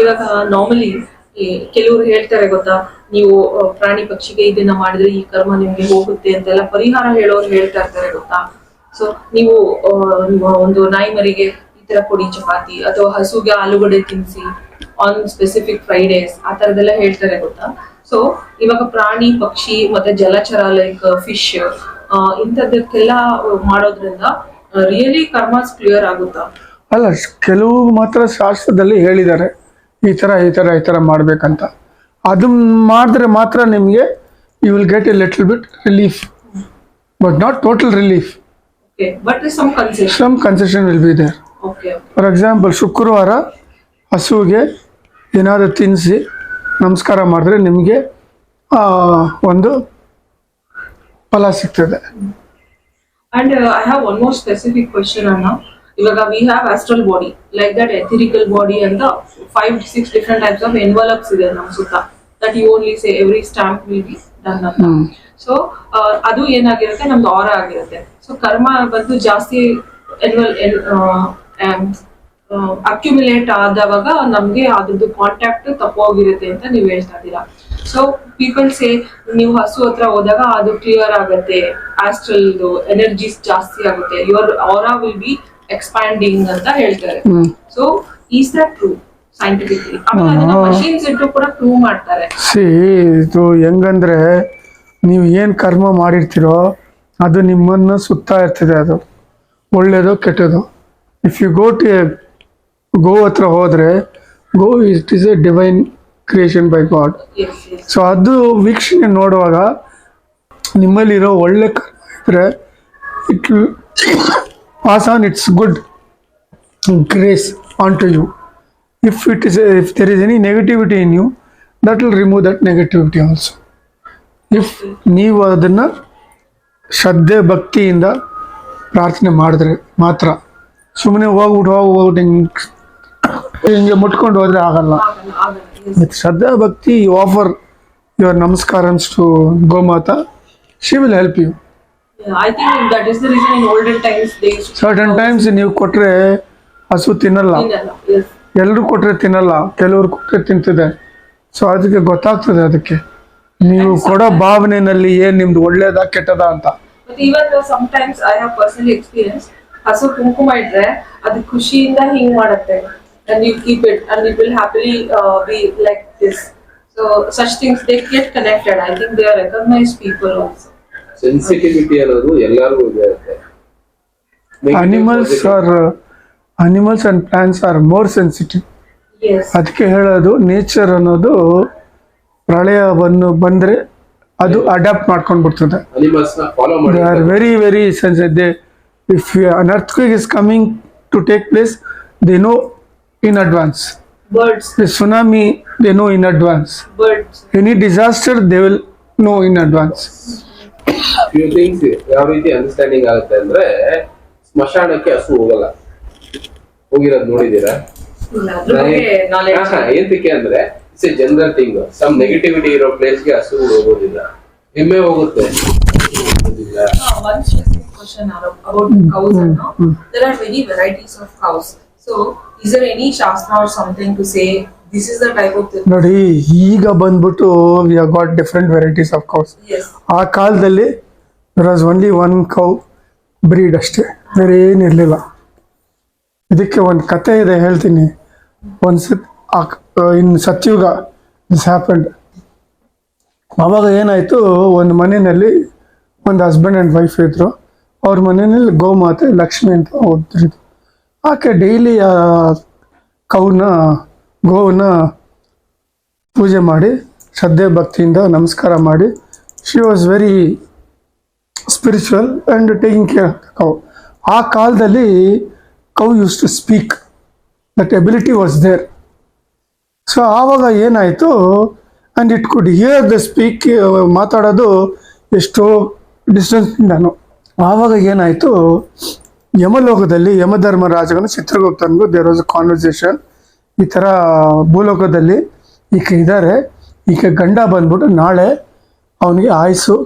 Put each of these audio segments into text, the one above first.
ಇವಾಗ ನಾರ್ಮಲಿ ಕೆಲವರು ಹೇಳ್ತಾರೆ ಗೊತ್ತಾ, ನೀವು ಪ್ರಾಣಿ ಪಕ್ಷಿಗೆ ಇದನ್ನ ಮಾಡಿದ್ರೆ ಈ ಕರ್ಮ ನಿಮ್ಗೆ ಹೋಗುತ್ತೆ ಅಂತೆಲ್ಲ ಪರಿಹಾರ ಹೇಳೋರು ಹೇಳ್ತಾ ಇರ್ತಾರೆ ಗೊತ್ತಾ. ಸೊ ನೀವು ಒಂದು ನಾಯಿ ಮರಿಗೆ ಈ ತರ ಕೊಡಿ ಚಪಾತಿ ಅಥವಾ ಹಸುಗೆ ಆಲೂಗಡ್ಡೆ ತಿನ್ಸಿ ಆನ್ ಸ್ಪೆಸಿಫಿಕ್ ಫ್ರೈಡೇಸ್ ಆ ತರದೆಲ್ಲ ಹೇಳ್ತಾರೆ ಗೊತ್ತಾ. ಸೊ ಇವಾಗ ಪ್ರಾಣಿ ಪಕ್ಷಿ ಮತ್ತೆ ಜಲಚರ ಲೈಕ್ ಫಿಶ್ ಇಂಥದ್ದಕ್ಕೆಲ್ಲ ಮಾಡೋದ್ರಿಂದ ರಿಯಲಿ ಕರ್ಮಸ್ ಕ್ಲಿಯರ್ ಆಗುತ್ತಾ. ಅಲ್ಲ ಕೆಲವು ಮಾತ್ರ ಶಾಸ್ತ್ರದಲ್ಲಿ ಹೇಳಿದ್ದಾರೆ. ಈ ಥರ ಈ ಥರ ಈ ಥರ ಮಾಡಬೇಕಂತ. ಅದು ಮಾಡಿದ್ರೆ ಮಾತ್ರ ನಿಮಗೆ you will get a little bit relief but not total relief some concession will be there for example ಶುಕ್ರವಾರ ಹಸುವಿಗೆ ಏನಾದರೂ ತಿನ್ನಿಸಿ ನಮಸ್ಕಾರ ಮಾಡಿದ್ರೆ ನಿಮಗೆ ಒಂದು ಫಲ ಸಿಗ್ತದೆ. And I have one more specific specific question, Anna. We have astral body like that ethereal body ಅಂತ five six different types of envelopes ಇದೆ ನಮ್ಮ ಸುತ್ತ that you only say every stamp will be done ಅಂತ so ಅದು ಏನಾಗಿರುತ್ತೆ ನಮ್ದು ಆರ ಆಗಿರುತ್ತೆ. ಸೊ ಕರ್ಮ ಬಂದು ಜಾಸ್ತಿ ಎನ್ವಲ್ ಅಕ್ಯುಮುಲೇಟ್ ಆದವಾಗ ನಮ್ಗೆ ಅದ್ರದ್ದು ಕಾಂಟ್ಯಾಕ್ಟ್ ತಪ್ಪೋಗಿರುತ್ತೆ ಅಂತ ನೀವು ಹೇಳ್ತಾ ಇದ್ದೀರಾ. ಸೊ ಪೀಪಲ್ ಸೇ ನೀವು ಹಸು ಹತ್ರ ಹೋದಾಗ ಅದು ಕ್ಲಿಯರ್ ಆಗುತ್ತೆ ಆಸ್ಟ್ರಲ್ ಎನರ್ಜೀಸ್ ಜಾಸ್ತಿ ಆಗುತ್ತೆ your aura will be expanding ಅಂತ ಹೇಳ್ತಾರೆ. So is that true scientifically ಆಮೇಲೆ ಅದನ್ನ ಮಷೀನ್ಸ್ ಇಟ್ಟು ಕೂಡ ಪ್ರೂವ್ ಮಾಡ್ತಾರೆ. ಸಿ ಇದು ಹೆಂಗಂದ್ರೆ ನೀವು ಏನು ಕರ್ಮ ಮಾಡಿರ್ತೀರೋ ಅದು ನಿಮ್ಮನ್ನು ಸುತ್ತಾ ಇರ್ತದೆ ಅದು. ಒಳ್ಳೇದು ಕೆಟ್ಟದು. If you go to go ಹತ್ರ ಹೋದರೆ go it is a divine creation by God so ಅದು ವೀಕ್ಷಣೆ ನೋಡುವಾಗ ನಿಮ್ಮಲ್ಲಿರೋ ಒಳ್ಳೆ ಕರ್ಮ ಇದ್ರೆ it pass on it's good grace onto you if it is if there is any negativity in you that will remove that negativity also if ನೀವು ಅದನ್ನು ಶ್ರದ್ಧೆ ಭಕ್ತಿಯಿಂದ ಪ್ರಾರ್ಥನೆ ಮಾಡಿದ್ರೆ ಮಾತ್ರ. ಸುಮ್ಮನೆ ಹೋಗ್ಬಿಟ್ಟು ಹೋಗ್ಬಿಟ್ಟು ಹಿಂಗೆ ಹಿಂಗೆ ಮುಟ್ಕೊಂಡು ಹೋದರೆ ಆಗಲ್ಲ. With shraddha bhakti with offer Bhakti, ನಮಸ್ಕಾರನ್ಸ್ to Gomata she to help she I times ನೀವು ಕೊಟ್ರೆ ಹಸು ತಿನ್ನಲ್ಲ. ಎಲ್ರು ಕೊಟ್ಟರೆ ತಿನ್ನಲ್ಲ ಕೆಲವರು ಕೊಟ್ಟರೆ ತಿಂತಿದೆ. ಸೊ ಅದಕ್ಕೆ ಗೊತ್ತಾಗ್ತದೆ ಅದಕ್ಕೆ. ನೀವು ಕೊಡೋ ಭಾವನೆಯಲ್ಲಿ ಏನ್ ನಿಮ್ದು ಒಳ್ಳೇದ ಕೆಟ್ಟದಾ ಅಂತ. ಹಸು ಕುಂಕುಮ ಇಟ್ರೆ ಅದು ಖುಷಿಯಿಂದ ಹಿಂಗ್ ಮಾಡುತ್ತೆ. And you keep bid and E bill they ಕೆ ಎರ್ ಕನೆಕ್ಟೆಡ್ ಐ ಸೆನ್ಸಿಟಿವಿಟಿ ಅನ್ನೋದು ಎಲ್ಲರಿಗೂ ಇದೆ animals are animals and plants are more sensitive ಅದಕ್ಕೆ ಹೇಳೋದು ನೇಚರ್ ಅನ್ನೋದು ಪ್ರಳಯವನ್ನು ಬಂದ್ರೆ ಅದು ಅಡಾಪ್ಟ್ ಮಾಡ್ಕೊಂಡು ಬಿಡ್ತದೆ are very very sense if you is coming to take place they know in advance tsunami they know in advance any disaster they will know in advance few things ಯಾವ ರೀತಿ understanding ಆಗುತ್ತೆ ಅಂದ್ರೆ ಸ್ಮಶಾನಕ್ಕೆ ಹಸು ಹೋಗಲ್ಲ. ಹೋಗಿರೋದ್ ನೋಡಿದೀರಾ ಏನಕ್ಕೆ ಅಂದ್ರೆ it's a general thing some negativity ಇರೋ ಪ್ಲೇಸ್ಗೆ ಹಸು ಹೋಗೋದಿಲ್ಲ. ಹೆಮ್ಮೆ ಹೋಗುತ್ತೆ. So is any shastra something to say ನೋಡಿ ಈಗ ಬಂದ್ಬಿಟ್ಟು we got different varieties of cows. ಆ ಕಾಲದಲ್ಲಿ there was only one cow breed ಅಷ್ಟೇ. ಬೇರೆ ಏನಿರಲಿಲ್ಲ ಇದಕ್ಕೆ ಒಂದು ಕತೆ ಇದೆ ಹೇಳ್ತೀನಿ. ಒಂದು ಇನ್ ಸತ್ಯುಗ ದಿಸ್ ಹ್ಯಾಪಂಡ್ ಆವಾಗ ಏನಾಯಿತು ಒಂದು ಮನೆಯಲ್ಲಿ ಒಂದು ಹಸ್ಬೆಂಡ್ ಆ್ಯಂಡ್ ವೈಫ್ ಇದ್ದರು ಅವ್ರ ಮನೆಯಲ್ಲಿ ಗೋಮಾತೆ ಲಕ್ಷ್ಮಿ ಅಂತ ಒಬ್ಬರಿದ್ರು ಆಕೆ ಡೈಲಿ ಆ ಕೌನ ಗೋವನ್ನ ಪೂಜೆ ಮಾಡಿ, ಶ್ರದ್ಧೆ ಭಕ್ತಿಯಿಂದ ನಮಸ್ಕಾರ ಮಾಡಿ. She was very spiritual and taking care cow ಆ ಕಾಲದಲ್ಲಿ cow used to speak that ability was there so ಆವಾಗ ಏನಾಯಿತು? And it could hear the speak ಮಾತಾಡೋದು ಎಷ್ಟೋ ಡಿಸ್ಟೆನ್ಸ್ನಿಂದನು ಆವಾಗ ಏನಾಯಿತು? ಯಮಲೋಕದಲ್ಲಿ ಯಮಧರ್ಮರಾಜಗನು ಚಿತ್ರಗುಪ್ತನಿಗೂ ದೇರ್ ವಾಸ್ ಅ ಕಾನ್ವರ್ಸೇಷನ್ ಈ ಥರ ಭೂಲೋಕದಲ್ಲಿ ಈಕೆ ಇದ್ದಾರೆ ಈಕೆ ಗಂಡ ಬಂದ್ಬಿಟ್ಟು ನಾಳೆ ಅವನಿಗೆ ಆಯಸ್ಸು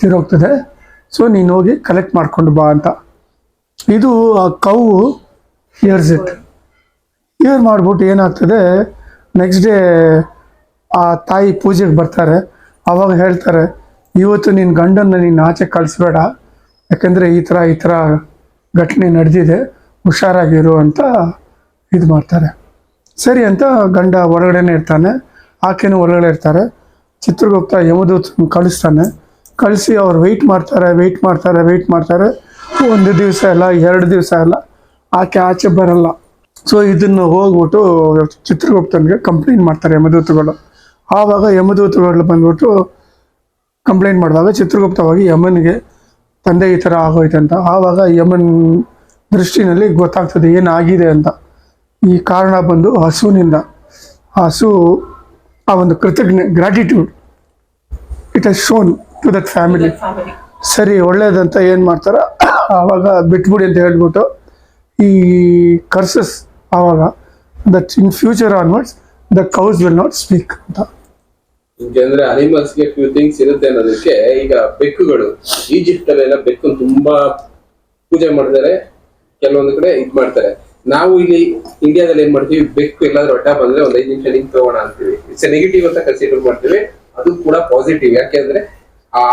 ತಿರೋಗ್ತದೆ. ಸೊ ನೀನು ಹೋಗಿ ಕಲೆಕ್ಟ್ ಮಾಡ್ಕೊಂಡು ಬಾ ಅಂತ. ಇದು ಆ ಕೌ ಹಿಯರ್ಸ್ ಇಟ್ ಇಯರ್ ಮಾಡಿಬಿಟ್ಟು ಏನಾಗ್ತದೆ ನೆಕ್ಸ್ಟ್ ಡೇ ಆ ತಾಯಿ ಪೂಜೆಗೆ ಬರ್ತಾರೆ. ಅವಾಗ ಹೇಳ್ತಾರೆ, ಇವತ್ತು ನಿನ್ನ ಗಂಡನ ನೀನು ಆಚೆ ಕಳಿಸ್ಬೇಡ. ಯಾಕೆಂದರೆ ಈ ಥರ ಈ ಥರ ಘಟನೆ ನಡೆದಿದೆ. ಹುಷಾರಾಗಿರು ಅಂತ ಇದು ಮಾಡ್ತಾರೆ. ಸರಿ ಅಂತ ಗಂಡ ಹೊರಗಡೆನೇ ಇರ್ತಾನೆ. ಆಕೆನೂ ಹೊರಗಡೆ ಇರ್ತಾರೆ. ಚಿತ್ರಗುಪ್ತ ಯಮದೂತ ಕಳಿಸ್ತಾನೆ. ಕಳಿಸಿ ಅವ್ರು ವೆಯ್ಟ್ ಮಾಡ್ತಾರೆ ವೆಯ್ಟ್ ಮಾಡ್ತಾರೆ ವೆಯ್ಟ್ ಮಾಡ್ತಾರೆ. ಒಂದು ದಿವಸ ಇಲ್ಲ ಎರಡು ದಿವಸ ಎಲ್ಲ ಆಕೆ ಆಚೆ ಬರಲ್ಲ. ಸೊ ಇದನ್ನು ಹೋಗ್ಬಿಟ್ಟು ಚಿತ್ರಗುಪ್ತನಿಗೆ ಕಂಪ್ಲೇಂಟ್ ಮಾಡ್ತಾರೆ ಯಮದೂತಗಳು. ಆವಾಗ ಯಮದೂತಗಳು ಬಂದ್ಬಿಟ್ಟು ಕಂಪ್ಲೇಂಟ್ ಮಾಡಿದಾಗ ಚಿತ್ರಗುಪ್ತವಾಗಿ ಯಮನಿಗೆ, ತಂದೆ ಈ ಥರ ಆಗೋಯ್ತು ಅಂತ. ಆವಾಗ ಯಮನ್ ದೃಷ್ಟಿನಲ್ಲಿ ಗೊತ್ತಾಗ್ತದೆ ಏನಾಗಿದೆ ಅಂತ. ಈ ಕಾರಣ ಬಂದು ಹಸುವಿನಿಂದ ಆ ಹಸು ಆ ಒಂದು ಕೃತಜ್ಞ gratitude it as shown to that family ಸರಿ ಒಳ್ಳೇದಂತ ಏನು ಮಾಡ್ತಾರ? ಆವಾಗ ಬಿಟ್ಬಿಡಿ ಅಂತ ಹೇಳ್ಬಿಟ್ಟು ಈ ಕರ್ಸಸ್ ಆವಾಗ that in future onwards the cows will not speak ಅಂತ. ಅಂದ್ರೆ ಅನಿಮಲ್ಸ್ಗೆ ಫ್ಯೂ ಥಿಂಗ್ಸ್ ಇರುತ್ತೆ ಅನ್ನೋದಕ್ಕೆ ಈಗ ಬೆಕ್ಕುಗಳು ಈಜಿಪ್ಟ್ ಅಲ್ಲೆಲ್ಲ ಬೆಕ್ಕು ತುಂಬಾ ಪೂಜೆ ಮಾಡ್ತಾರೆ ಕೆಲವೊಂದು ಕಡೆ ಇದು ಮಾಡ್ತಾರೆ. ನಾವು ಇಲ್ಲಿ ಇಂಡಿಯಾದಲ್ಲಿ ಏನ್ ಮಾಡ್ತೀವಿ? ಬೆಕ್ಕು ಎಲ್ಲಾದ್ರೂ ಒಟ್ಟ ಬಂದ್ರೆ ಒಂದ್ ಐದು ನಿಮಿಷ ನಿಂತ್ ತಗೋಣ ಅಂತೀವಿ. ಇಟ್ಸ್ ನೆಗೆಟಿವ್ ಅಂತ ಕನ್ಸಿಡರ್ ಮಾಡ್ತೀವಿ. ಅದು ಕೂಡ ಪಾಸಿಟಿವ್ ಯಾಕೆಂದ್ರೆ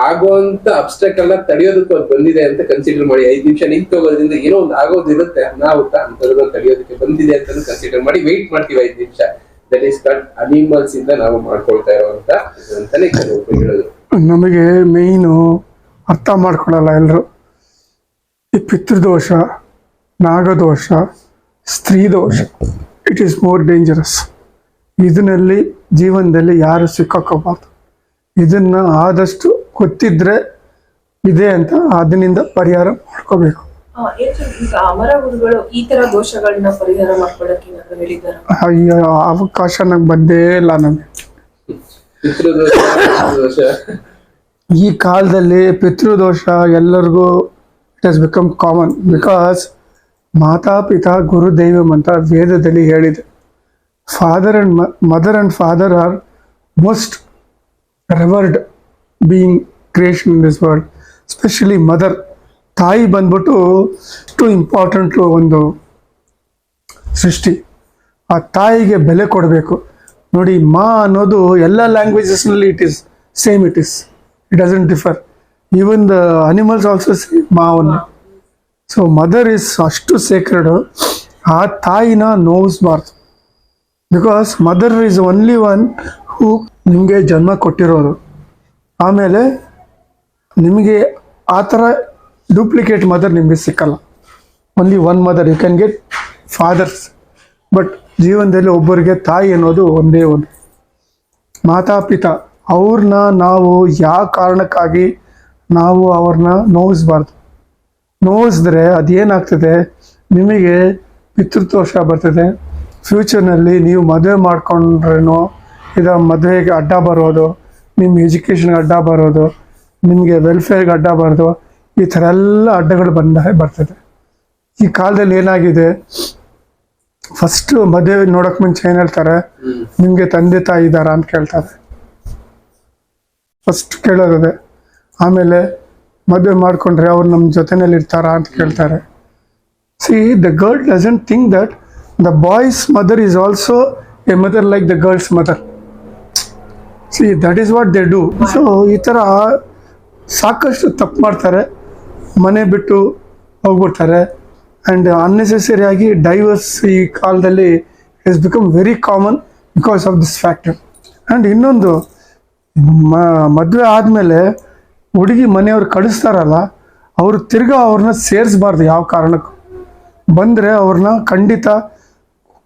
ಆಗುವಂತ ಅಬ್ಸ್ಟ್ರಕ್ ಎಲ್ಲ ತಡೆಯೋದಕ್ಕೆ ಅದು ಬಂದಿದೆ ಅಂತ ಕನ್ಸಿಡರ್ ಮಾಡಿ ಐದು ನಿಮಿಷ ನಿಂತ್ ಹೋಗೋದ್ರಿಂದ ಏನೋ ಒಂದು ಆಗೋದಿರುತ್ತೆ ಅನಾಹುತ ಅಂತದನ್ನ ತಡೆಯೋದಕ್ಕೆ ಬಂದಿದೆ ಅಂತ ಕನ್ಸಿಡರ್ ಮಾಡಿ ವೆಯ್ಟ್ ಮಾಡ್ತೀವಿ ಐದು ನಿಮಿಷ. ದಟ್ ಈಸ್ ಕಟ್ ಅನಿಮಲ್ಸ್ ಇಂದ ನಾವು ಮಾಡ್ಕೊಳ್ತಾ ಇರುವಂತ ಅಂತಾನೆ ಹೇಳೋದು. ನಮಗೆ ಮೇಯ್ನು ಅರ್ಥ ಮಾಡ್ಕೊಳ್ಳಲ್ಲ ಎಲ್ಲರೂ ಈ ಪಿತೃದೋಷ, ನಾಗದೋಷ ಸ್ತ್ರೀ ದೋಷ. ಇಟ್ ಈಸ್ ಮೋರ್ ಡೇಂಜರಸ್ ಇದನ್ನಲ್ಲಿ ಜೀವನದಲ್ಲಿ ಯಾರು ಸಿಕ್ಕಾಕೋಬಾರ್ದು. ಇದನ್ನ ಆದಷ್ಟು ಗೊತ್ತಿದ್ರೆ ಇದೆ ಅಂತ ಅದರಿಂದ ಪರಿಹಾರ ಮಾಡ್ಕೋಬೇಕು. ಅಯ್ಯೋ ಅವಕಾಶ ನಂಗೆ ಬಂದೇ ಇಲ್ಲ ಪಿತೃದೋಷ ಈ ಕಾಲದಲ್ಲಿ ಪಿತೃದೋಷ ಎಲ್ಲರಿಗೂ it has become common because ಮಾತಾಪಿತಾ ಗುರುದೈವಂ ಅಂತ ವೇದದಲ್ಲಿ ಹೇಳಿದೆ. Father and mother and father are most revered being creation in this world specially mother ತಾಯಿ ಬಂದ್ಬಿಟ್ಟು ಅಷ್ಟು ಇಂಪಾರ್ಟೆಂಟ್ ಒಂದು ಸೃಷ್ಟಿ. ಆ ತಾಯಿಗೆ ಬೆಲೆ ಕೊಡಬೇಕು. ನೋಡಿ, ಮಾ ಅನ್ನೋದು ಎಲ್ಲ ಲ್ಯಾಂಗ್ವೇಜಸ್ನಲ್ಲಿ it is same it is it doesn't differ even the animals also same ma so mother is ಅಷ್ಟು ಸೇಕ್ರೆಡ್ ಆ ತಾಯಿನ ನೋವಿಸ್ಬಾರ್ದು. Because mother is only one who ನಿಮಗೆ ಜನ್ಮ ಕೊಟ್ಟಿರೋದು. ಆಮೇಲೆ ನಿಮಗೆ ಆ ಥರ ಡೂಪ್ಲಿಕೇಟ್ ಮದರ್ ನಿಮಗೆ ಸಿಕ್ಕಲ್ಲ. Only one mother you can get fathers but ಜೀವನದಲ್ಲಿ ಒಬ್ಬರಿಗೆ ತಾಯಿ ಅನ್ನೋದು ಒಂದೇ ಒಂದು. ಮಾತಾಪಿತಾ ಅವ್ರನ್ನ ನಾವು ಯಾವ ಕಾರಣಕ್ಕಾಗಿ ನಾವು ಅವ್ರನ್ನ ನೋವಿಸ್ಬಾರ್ದು. ನೋವಿಸಿದ್ರೆ ಅದೇನಾಗ್ತದೆ? ನಿಮಗೆ ಪಿತೃದೋಷ ಬರ್ತದೆ. ಫ್ಯೂಚರ್ನಲ್ಲಿ ನೀವು ಮದುವೆ ಮಾಡ್ಕೊಂಡ್ರೇನೋ? ಇದು ಮದುವೆಗೆ ಅಡ್ಡ ಬರೋದು, ನಿಮ್ಮ ಎಜುಕೇಷನ್ಗೆ ಅಡ್ಡ ಬರೋದು, ನಿಮಗೆ ವೆಲ್ಫೇರ್ಗೆ ಅಡ್ಡ ಬರೋದು, ಈ ಥರ ಎಲ್ಲ ಅಡ್ಡಗಳು ಬಂದ ಬರ್ತದೆ. ಈ ಕಾಲದಲ್ಲಿ ಏನಾಗಿದೆ? ಫಸ್ಟ್ ಮದುವೆ ನೋಡೋಕೆ ಮುಂಚೆ ಏನು ಹೇಳ್ತಾರೆ? ನಿಮಗೆ ತಂದೆ ತಾಯಿ ಇದ್ದಾರಾ ಅಂತ ಕೇಳ್ತಾರೆ. ಫಸ್ಟ್ ಕೇಳೋದೇ ಆಮೇಲೆ ಮದುವೆ ಮಾಡಿಕೊಂಡ್ರೆ ಅವ್ರು ನಮ್ಮ ಜೊತೆನಲ್ಲಿ ಇರ್ತಾರಾ ಅಂತ ಕೇಳ್ತಾರೆ. See the girl doesn't think that the boy's mother is also a mother like the girl's mother see that is what they do so ಈ ಥರ ಸಾಕಷ್ಟು ತಪ್ಪು ಮಾಡ್ತಾರೆ. ಮನೆ ಬಿಟ್ಟು ಹೋಗ್ಬಿಡ್ತಾರೆ. ಆ್ಯಂಡ್ ಅನ್ನೆಸೆಸರಿಯಾಗಿ ಡೈವರ್ಸ್ ಈ ಕಾಲದಲ್ಲಿ is become very common because of this factor and ಇನ್ನೊಂದು ಮದುವೆ ಆದಮೇಲೆ ಹುಡುಗಿ ಮನೆಯವ್ರು ಕಳಿಸ್ತಾರಲ್ಲ, ಅವರು ತಿರ್ಗಾ ಅವ್ರನ್ನ ಸೇರಿಸ್ಬಾರ್ದು ಯಾವ ಕಾರಣಕ್ಕೂ. ಬಂದರೆ ಅವ್ರನ್ನ ಖಂಡಿತ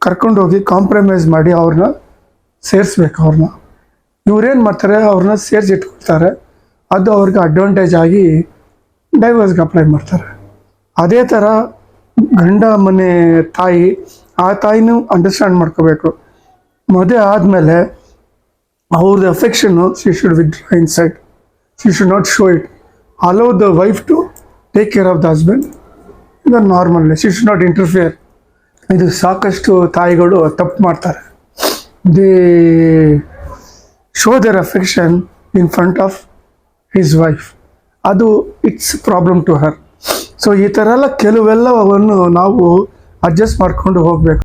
ಕರ್ಕೊಂಡೋಗಿ ಕಾಂಪ್ರಮೈಸ್ ಮಾಡಿ ಅವ್ರನ್ನ ಸೇರಿಸ್ಬೇಕು ಅವ್ರನ್ನ. ಇವ್ರೇನು ಮಾಡ್ತಾರೆ, ಅವ್ರನ್ನ ಸೇರಿಸಿ ಇಟ್ಕೊಳ್ತಾರೆ ಅದು ಅವ್ರಿಗೆ ಅಡ್ವಾಂಟೇಜ್ ಆಗಿ ಡೈವರ್ಸ್ಗೆ ಅಪ್ಲೈ ಮಾಡ್ತಾರೆ. ಅದೇ ಥರ ಗಂಡ ಮನೆ ತಾಯಿ, ಆ ತಾಯಿನೂ ಅಂಡರ್ಸ್ಟ್ಯಾಂಡ್ ಮಾಡ್ಕೋಬೇಕು. ಮದುವೆ ಆದಮೇಲೆ ಅವ್ರದ್ದು ಅಫೆಕ್ಷನ್ನು she should withdraw inside she should not show it allow the wife to take care of the husband ಇದು normal she should not interfere ಇದು ಸಾಕಷ್ಟು ತಾಯಿಗಳು ತಪ್ಪು ಮಾಡ್ತಾರೆ. They show their affection in front of his wife ಅದು it's problem to her so ಈ ಥರ ಎಲ್ಲ ಕೆಲವೆಲ್ಲವನ್ನು ನಾವು ಅಡ್ಜಸ್ಟ್ ಮಾಡ್ಕೊಂಡು ಹೋಗಬೇಕು.